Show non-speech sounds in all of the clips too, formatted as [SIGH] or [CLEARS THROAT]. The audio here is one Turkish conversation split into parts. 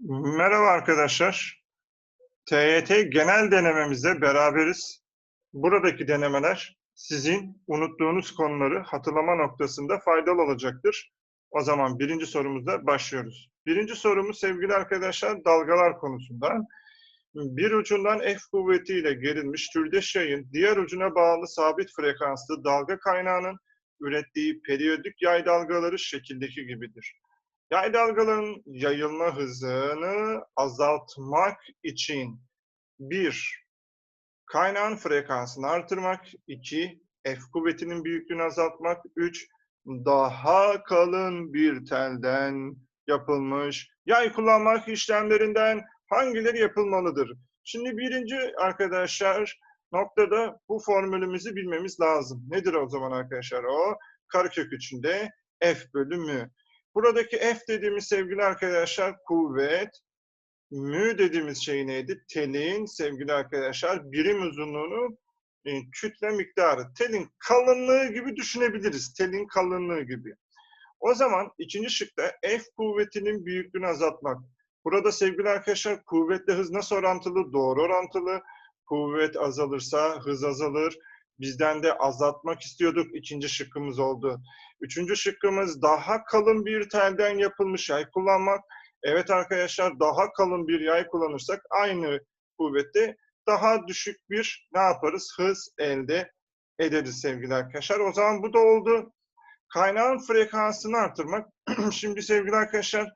Merhaba arkadaşlar. TYT genel denememizde beraberiz. Buradaki denemeler sizin unuttuğunuz konuları hatırlama noktasında faydalı olacaktır. O zaman birinci sorumuzda başlıyoruz. Birinci sorumuz sevgili arkadaşlar dalgalar konusunda. Bir ucundan F kuvvetiyle gerilmiş türdeş yayın diğer ucuna bağlı sabit frekanslı dalga kaynağının ürettiği periyodik yay dalgaları şekildeki gibidir. Yay dalgaların yayılma hızını azaltmak için bir, kaynağın frekansını artırmak, iki, F kuvvetinin büyüklüğünü azaltmak, üç, daha kalın bir telden yapılmış yay kullanmak işlemlerinden hangileri yapılmalıdır? Şimdi birinci arkadaşlar noktada bu formülümüzü bilmemiz lazım. Nedir o zaman arkadaşlar o? Karekök içinde F bölümü. Buradaki F dediğimiz sevgili arkadaşlar kuvvet, mü dediğimiz şey neydi? Telin sevgili arkadaşlar birim uzunluğunu e, kütle miktarı. Telin kalınlığı gibi düşünebiliriz. Telin kalınlığı gibi. O zaman ikinci şıkta F kuvvetinin büyüklüğünü azaltmak. Burada sevgili arkadaşlar kuvvetle hız nasıl orantılı? Doğru orantılı. Kuvvet azalırsa hız azalır. Bizden de azaltmak istiyorduk. İkinci şıkkımız oldu. Üçüncü şıkkımız daha kalın bir telden yapılmış yay kullanmak. Evet arkadaşlar daha kalın bir yay kullanırsak aynı kuvvette daha düşük bir ne yaparız? Hız elde ederiz sevgili arkadaşlar. O zaman bu da oldu. Kaynağın frekansını artırmak. [CLEARS THROAT] Şimdi sevgili arkadaşlar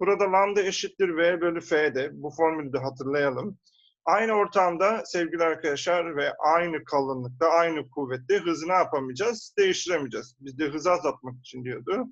burada lambda eşittir V bölü F'de. Bu formülü de hatırlayalım. Aynı ortamda sevgili arkadaşlar ve aynı kalınlıkta, aynı kuvvette hızı ne yapamayacağız? Değiştiremeyeceğiz. Biz de hızı azaltmak için diyordu.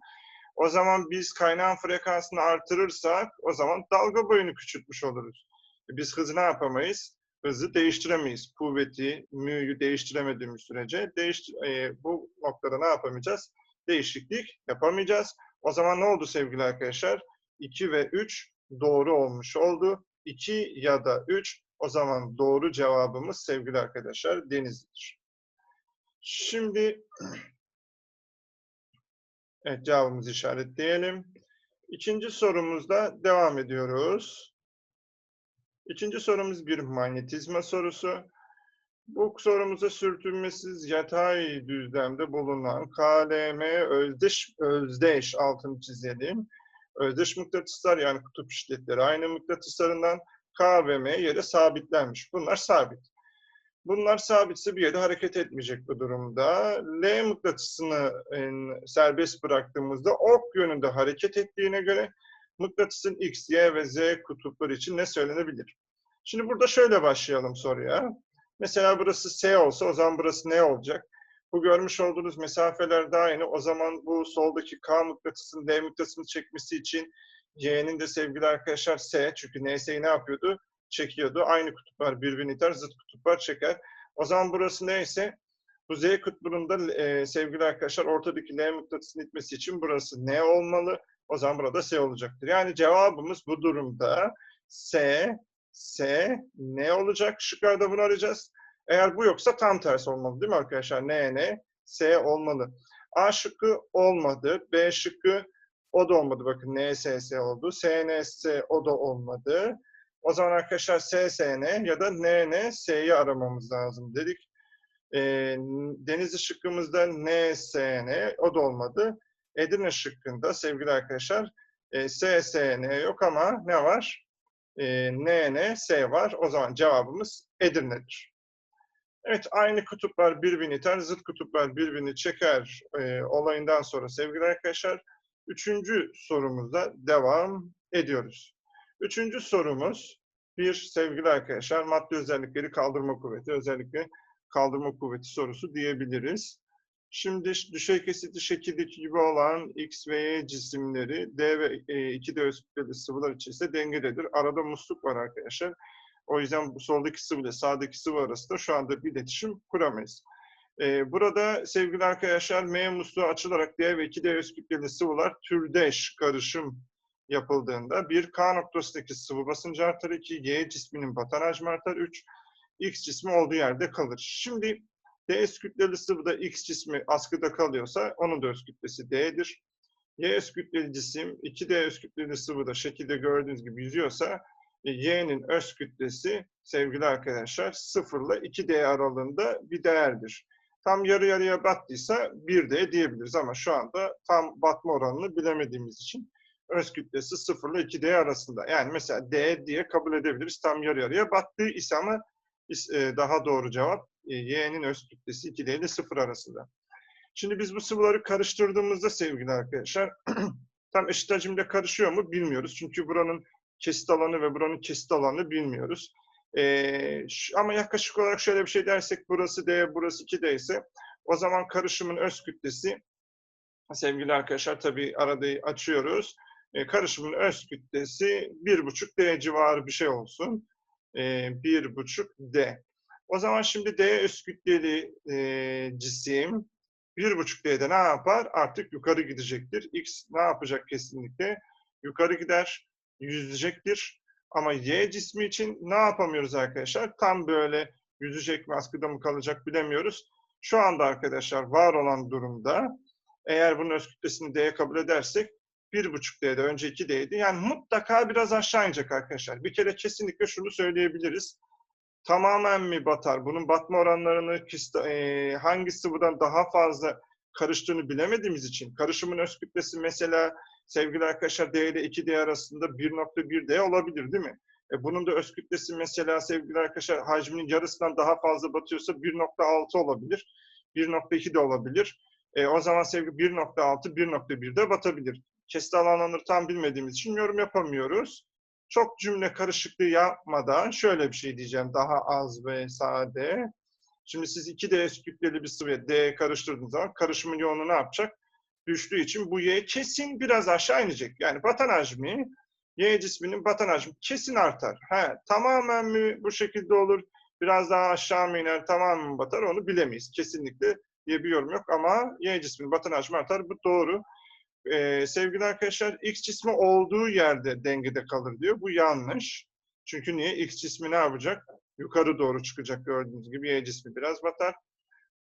O zaman biz kaynağın frekansını artırırsak o zaman dalga boyunu küçültmüş oluruz. E, biz hızı ne yapamayız? Hızı değiştiremeyiz. Kuvveti, mü'yü değiştiremediğimiz sürece değiştir e, bu noktada ne yapamayacağız? Değişiklik yapamayacağız. O zaman ne oldu sevgili arkadaşlar? 2 ve 3 doğru olmuş oldu. 2 ya da 3 o zaman doğru cevabımız sevgili arkadaşlar Denizli'dir. Şimdi [CLEARS THROAT] evet cevabımızı işaretleyelim. İkinci sorumuzda devam ediyoruz. İkinci sorumuz bir manyetizma sorusu. Bu sorumuza sürtünmesiz yatay düzlemde bulunan KLM özdeş, özdeş altını çizelim. Özdeş mıknatıslar yani kutup şiddetleri aynı mıknatıslarından K ve sabitlenmiş. Bunlar sabit. Bunlar sabitse bir yere hareket etmeyecek bu durumda. L mıknatısını serbest bıraktığımızda ok yönünde hareket ettiğine göre mıknatısın X, Y ve Z kutupları için ne söylenebilir? Şimdi burada şöyle başlayalım soruya. Mesela burası S olsa o zaman burası ne olacak? Bu görmüş olduğunuz mesafeler de aynı. O zaman bu soldaki K mıknatısının D mıknatısını çekmesi için Y'nin de sevgili arkadaşlar S. Çünkü NS'yi ne yapıyordu? Çekiyordu. Aynı kutuplar birbirini iter, zıt kutuplar çeker. O zaman burası neyse bu Z kutbunda e, sevgili arkadaşlar ortadaki L mıknatısını itmesi için burası N olmalı. O zaman burada S olacaktır. Yani cevabımız bu durumda S, S, N olacak. Şıklarda bunu arayacağız. Eğer bu yoksa tam tersi olmalı değil mi arkadaşlar? N, N, S olmalı. A şıkkı olmadı. B şıkkı o da olmadı. Bakın NSS oldu. SNS o da olmadı. O zaman arkadaşlar SSN ya da NNS'yi aramamız lazım dedik. E, Denizli şıkkımızda NSN o da olmadı. Edirne şıkkında sevgili arkadaşlar e, SSN yok ama ne var? E, NNS var. O zaman cevabımız Edirne'dir. Evet, aynı kutuplar birbirini iter, zıt kutuplar birbirini çeker e, olayından sonra sevgili arkadaşlar, Üçüncü sorumuzda devam ediyoruz. Üçüncü sorumuz bir sevgili arkadaşlar madde özellikleri kaldırma kuvveti, özellikle kaldırma kuvveti sorusu diyebiliriz. Şimdi düşey kesitli şekildeki gibi olan X ve Y cisimleri D ve e, 2 D öz sıvılar içerisinde dengededir. Arada musluk var arkadaşlar. O yüzden bu soldaki sıvı ile sağdaki sıvı arasında şu anda bir iletişim kuramayız. Ee, burada sevgili arkadaşlar M musluğu açılarak D ve 2D öz kütleli sıvılar türdeş karışım yapıldığında bir K noktasındaki sıvı basıncı artar 2, Y cisminin batan hacmi artar 3, X cismi olduğu yerde kalır. Şimdi D öz kütleli sıvıda X cismi askıda kalıyorsa onun da öz kütlesi D'dir. Y öz kütleli cisim 2D öz kütleli sıvıda şekilde gördüğünüz gibi yüzüyorsa e, Y'nin öz kütlesi sevgili arkadaşlar 0 ile 2D aralığında bir değerdir. Tam yarı yarıya battıysa 1D diyebiliriz ama şu anda tam batma oranını bilemediğimiz için öz kütlesi 0 ile 2D arasında. Yani mesela D diye kabul edebiliriz. Tam yarı yarıya battığı ise ama e, daha doğru cevap e, Y'nin öz kütlesi 2D ile 0 arasında. Şimdi biz bu sıvıları karıştırdığımızda sevgili arkadaşlar [CLEARS THROAT] tam eşit hacimde karışıyor mu bilmiyoruz. Çünkü buranın kesit alanı ve buranın kesit alanını bilmiyoruz. Ee, ama yaklaşık olarak şöyle bir şey dersek burası D, burası 2D ise o zaman karışımın öz kütlesi sevgili arkadaşlar tabii arada açıyoruz. Ee, karışımın öz kütlesi 1,5 D civarı bir şey olsun. Ee, 1,5 D. O zaman şimdi D öz kütleli e, cisim 1,5 D'de ne yapar? Artık yukarı gidecektir. X ne yapacak kesinlikle? Yukarı gider, yüzecektir. Ama Y cismi için ne yapamıyoruz arkadaşlar? Tam böyle yüzecek mi, askıda mı kalacak bilemiyoruz. Şu anda arkadaşlar var olan durumda eğer bunun öz kütlesini D'ye kabul edersek 1,5 D'de önce 2 D'ydi. Yani mutlaka biraz aşağı inecek arkadaşlar. Bir kere kesinlikle şunu söyleyebiliriz tamamen mi batar? Bunun batma oranlarını e, hangi sıvıdan daha fazla karıştığını bilemediğimiz için karışımın öz kütlesi mesela sevgili arkadaşlar D ile 2D arasında 1.1D olabilir değil mi? E, bunun da öz kütlesi mesela sevgili arkadaşlar hacminin yarısından daha fazla batıyorsa 1.6 olabilir. 1.2 de olabilir. E, o zaman sevgili 1.6, 1.1 batabilir. Kesit alanlarını tam bilmediğimiz için yorum yapamıyoruz çok cümle karışıklığı yapmadan şöyle bir şey diyeceğim. Daha az ve sade. Şimdi siz 2D kütleli bir sıvıya D karıştırdığınız zaman karışımın yoğunluğu ne yapacak? Düştüğü için bu Y kesin biraz aşağı inecek. Yani batan hacmi, Y cisminin batan hacmi kesin artar. He, tamamen mi bu şekilde olur? Biraz daha aşağı mı iner, tamamen mi batar onu bilemeyiz. Kesinlikle diye bir yorum yok ama Y cisminin batan hacmi artar. Bu doğru e, sevgili arkadaşlar X cismi olduğu yerde dengede kalır diyor. Bu yanlış. Çünkü niye? X cismi ne yapacak? Yukarı doğru çıkacak gördüğünüz gibi Y cismi biraz batar.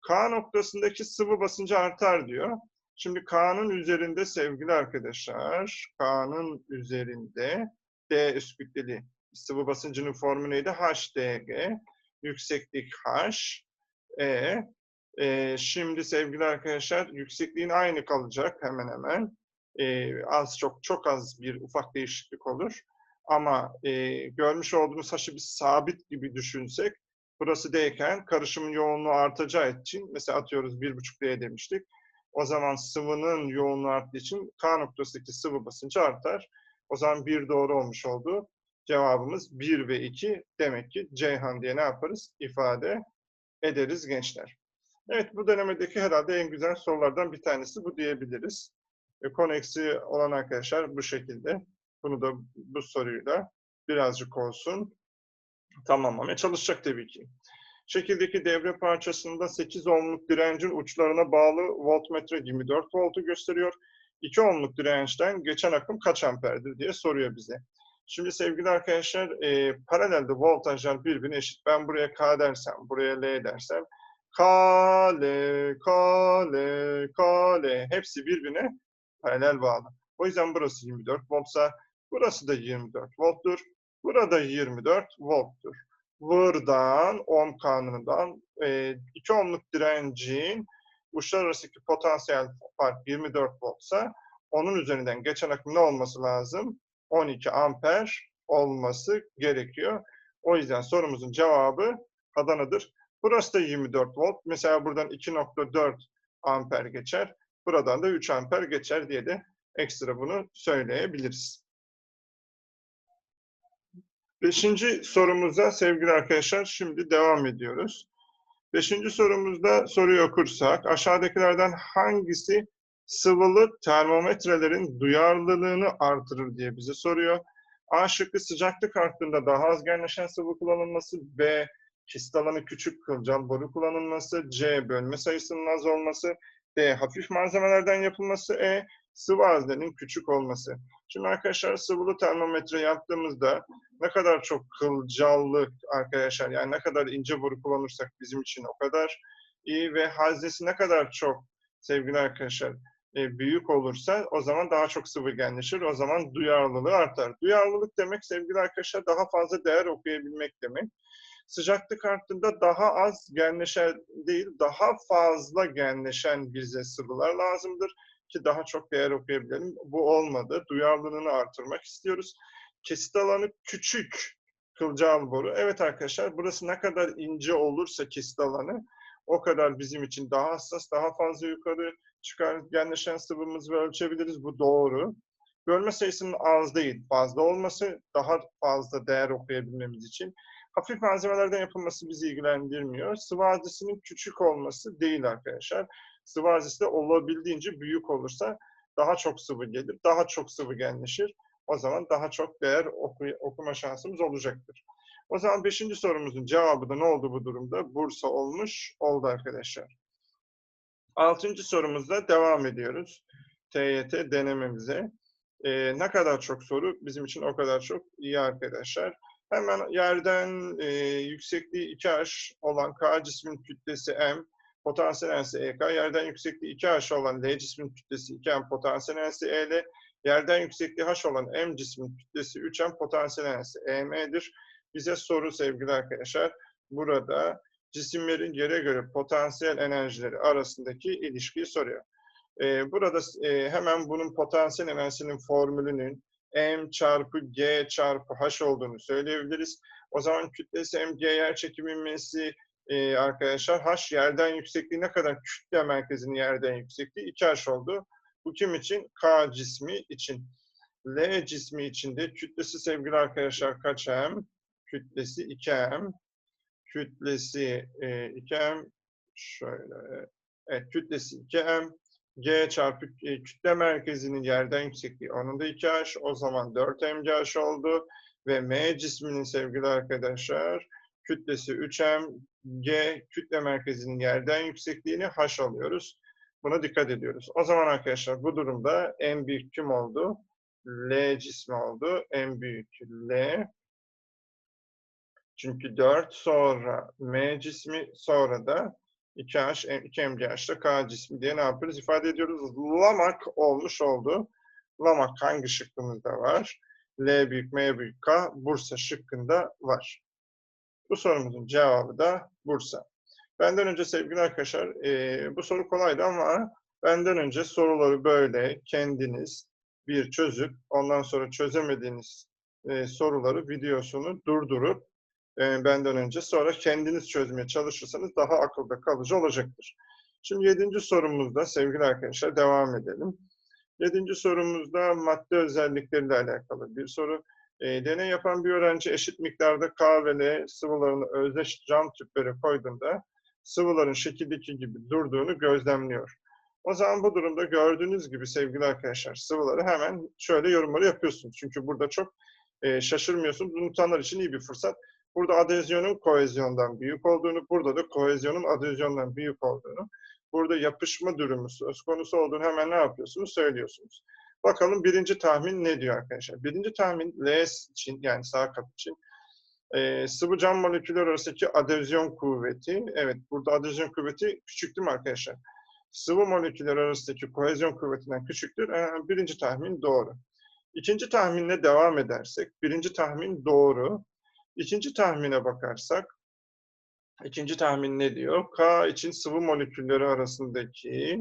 K noktasındaki sıvı basıncı artar diyor. Şimdi K'nın üzerinde sevgili arkadaşlar, K'nın üzerinde D üst kütleli sıvı basıncının formülü neydi? HDG, yükseklik H, E, e, şimdi sevgili arkadaşlar yüksekliğin aynı kalacak hemen hemen. E, az çok çok az bir ufak değişiklik olur. Ama e, görmüş olduğumuz haşı bir sabit gibi düşünsek burası D'yken karışımın yoğunluğu artacağı için mesela atıyoruz 1,5 D demiştik. O zaman sıvının yoğunluğu arttığı için K noktasındaki sıvı basıncı artar. O zaman 1 doğru olmuş oldu. Cevabımız 1 ve 2 demek ki Ceyhan diye ne yaparız? ifade ederiz gençler. Evet bu denemedeki herhalde en güzel sorulardan bir tanesi bu diyebiliriz. E, olan arkadaşlar bu şekilde. Bunu da bu soruyla birazcık olsun tamamlamaya çalışacak tabii ki. Şekildeki devre parçasında 8 ohmluk direncin uçlarına bağlı voltmetre 24 voltu gösteriyor. 2 ohmluk dirençten geçen akım kaç amperdir diye soruyor bize. Şimdi sevgili arkadaşlar e, paralelde voltajlar birbirine eşit. Ben buraya K dersem, buraya L dersem kale, kale, kale hepsi birbirine paralel bağlı. O yüzden burası 24 voltsa burası da 24 volttur. Burada 24 volttur. Buradan ohm kanunundan 2 e, ohmluk direncin uçlar arasındaki potansiyel fark 24 voltsa onun üzerinden geçen akım ne olması lazım? 12 amper olması gerekiyor. O yüzden sorumuzun cevabı Adana'dır. Burası da 24 volt. Mesela buradan 2.4 amper geçer. Buradan da 3 amper geçer diye de ekstra bunu söyleyebiliriz. Beşinci sorumuza sevgili arkadaşlar şimdi devam ediyoruz. Beşinci sorumuzda soruyu okursak aşağıdakilerden hangisi sıvılı termometrelerin duyarlılığını artırır diye bize soruyor. A şıkkı sıcaklık arttığında daha az genleşen sıvı kullanılması, B Kesit alanı küçük kılcal boru kullanılması, C. Bölme sayısının az olması, D. Hafif malzemelerden yapılması, E. Sıvı haznenin küçük olması. Şimdi arkadaşlar sıvılı termometre yaptığımızda ne kadar çok kılcallık arkadaşlar yani ne kadar ince boru kullanırsak bizim için o kadar iyi ve haznesi ne kadar çok sevgili arkadaşlar e, büyük olursa o zaman daha çok sıvı genleşir. O zaman duyarlılığı artar. Duyarlılık demek sevgili arkadaşlar daha fazla değer okuyabilmek demek. Sıcaklık arttığında daha az genleşen değil, daha fazla genleşen bize sıvılar lazımdır ki daha çok değer okuyabilelim. Bu olmadı. Duyarlılığını artırmak istiyoruz. Kesit alanı küçük kılcal boru. Evet arkadaşlar burası ne kadar ince olursa kesit alanı o kadar bizim için daha hassas, daha fazla yukarı çıkar genleşen sıvımızı ölçebiliriz. Bu doğru. Bölme sayısının az değil, fazla olması daha fazla değer okuyabilmemiz için. Hafif malzemelerden yapılması bizi ilgilendirmiyor. Sıvı haznesinin küçük olması değil arkadaşlar. Sıvı de olabildiğince büyük olursa daha çok sıvı gelir, daha çok sıvı genleşir. O zaman daha çok değer oku okuma şansımız olacaktır. O zaman beşinci sorumuzun cevabı da ne oldu bu durumda? Bursa olmuş oldu arkadaşlar. Altıncı sorumuzda devam ediyoruz. TYT denememize. Ee, ne kadar çok soru bizim için o kadar çok iyi arkadaşlar. Hemen yerden e, yüksekliği 2H olan K cismin kütlesi M, potansiyel enerjisi EK, yerden yüksekliği 2H olan L cismin kütlesi 2M, potansiyel enerjisi EL, yerden yüksekliği H olan M cismin kütlesi 3M, potansiyel enerjisi EM'dir. Bize soru sevgili arkadaşlar, burada cisimlerin yere göre potansiyel enerjileri arasındaki ilişkiyi soruyor. Ee, burada e, hemen bunun potansiyel enerjisinin formülünün m çarpı g çarpı h olduğunu söyleyebiliriz. O zaman kütlesi m g yer çekimi ivmesi e, arkadaşlar h yerden yüksekliği ne kadar kütle merkezinin yerden yüksekliği 2h oldu. Bu kim için? K cismi için. L cismi içinde kütlesi sevgili arkadaşlar kaç m? Kütlesi 2m. Kütlesi e, 2m. Şöyle. Evet kütlesi 2m. G çarpı e, kütle merkezinin yerden yüksekliği onun da 2H. O zaman 4 mgh oldu. Ve M cisminin sevgili arkadaşlar kütlesi 3m. G kütle merkezinin yerden yüksekliğini H alıyoruz. Buna dikkat ediyoruz. O zaman arkadaşlar bu durumda en büyük kim oldu? L cismi oldu. En büyük L. Çünkü 4 sonra M cismi sonra da 2H, 2 MGH'da K cismi diye ne yapıyoruz? İfade ediyoruz. Lamak olmuş oldu. Lamak hangi şıkkımızda var? L büyük, M büyük, K Bursa şıkkında var. Bu sorumuzun cevabı da Bursa. Benden önce sevgili arkadaşlar, e, bu soru kolaydı ama benden önce soruları böyle kendiniz bir çözüp ondan sonra çözemediğiniz e, soruları videosunu durdurup e, benden önce. Sonra kendiniz çözmeye çalışırsanız daha akılda kalıcı olacaktır. Şimdi yedinci sorumuzda sevgili arkadaşlar devam edelim. Yedinci sorumuzda madde özellikleriyle alakalı bir soru. E, deney yapan bir öğrenci eşit miktarda K ve L sıvılarını özdeş cam tüpleri koyduğunda sıvıların şekildeki gibi durduğunu gözlemliyor. O zaman bu durumda gördüğünüz gibi sevgili arkadaşlar sıvıları hemen şöyle yorumları yapıyorsunuz. Çünkü burada çok e, şaşırmıyorsunuz. Unutanlar için iyi bir fırsat. Burada adezyonun kohezyondan büyük olduğunu, burada da kohezyonun adezyondan büyük olduğunu, burada yapışma durumu söz konusu olduğunu hemen ne yapıyorsunuz? Söylüyorsunuz. Bakalım birinci tahmin ne diyor arkadaşlar? Birinci tahmin L için yani sağ kap için e, sıvı cam moleküller arasındaki adezyon kuvveti. Evet burada adezyon kuvveti küçük değil mi arkadaşlar? Sıvı moleküller arasındaki kohezyon kuvvetinden küçüktür. E, birinci tahmin doğru. İkinci tahminle devam edersek, birinci tahmin doğru. İkinci tahmine bakarsak, ikinci tahmin ne diyor? K için sıvı molekülleri arasındaki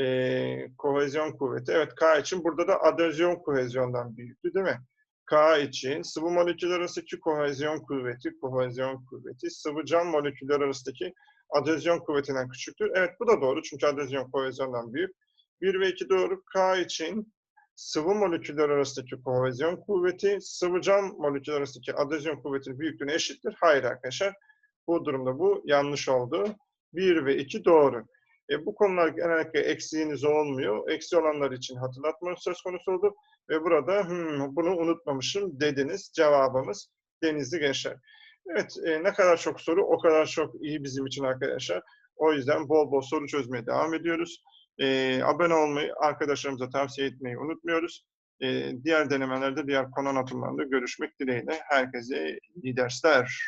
e, kohezyon kuvveti. Evet K için burada da adezyon kohezyondan büyüktü değil mi? K için sıvı moleküller arasındaki kohezyon kuvveti, kohezyon kuvveti, sıvı cam moleküller arasındaki adezyon kuvvetinden küçüktür. Evet bu da doğru çünkü adezyon kohezyondan büyük. 1 ve 2 doğru. K için sıvı moleküller arasındaki kohezyon kuvveti sıvı cam moleküller arasındaki adezyon kuvvetinin büyüklüğüne eşittir. Hayır arkadaşlar. Bu durumda bu yanlış oldu. 1 ve 2 doğru. E, bu konular genellikle eksiğiniz olmuyor. Eksi olanlar için hatırlatma söz konusu oldu. Ve burada hmm, bunu unutmamışım dediniz. Cevabımız Denizli Gençler. Evet e, ne kadar çok soru o kadar çok iyi bizim için arkadaşlar. O yüzden bol bol soru çözmeye devam ediyoruz. E, abone olmayı, arkadaşlarımıza tavsiye etmeyi unutmuyoruz. E, diğer denemelerde, diğer konu anlatımlarında görüşmek dileğiyle. Herkese iyi dersler.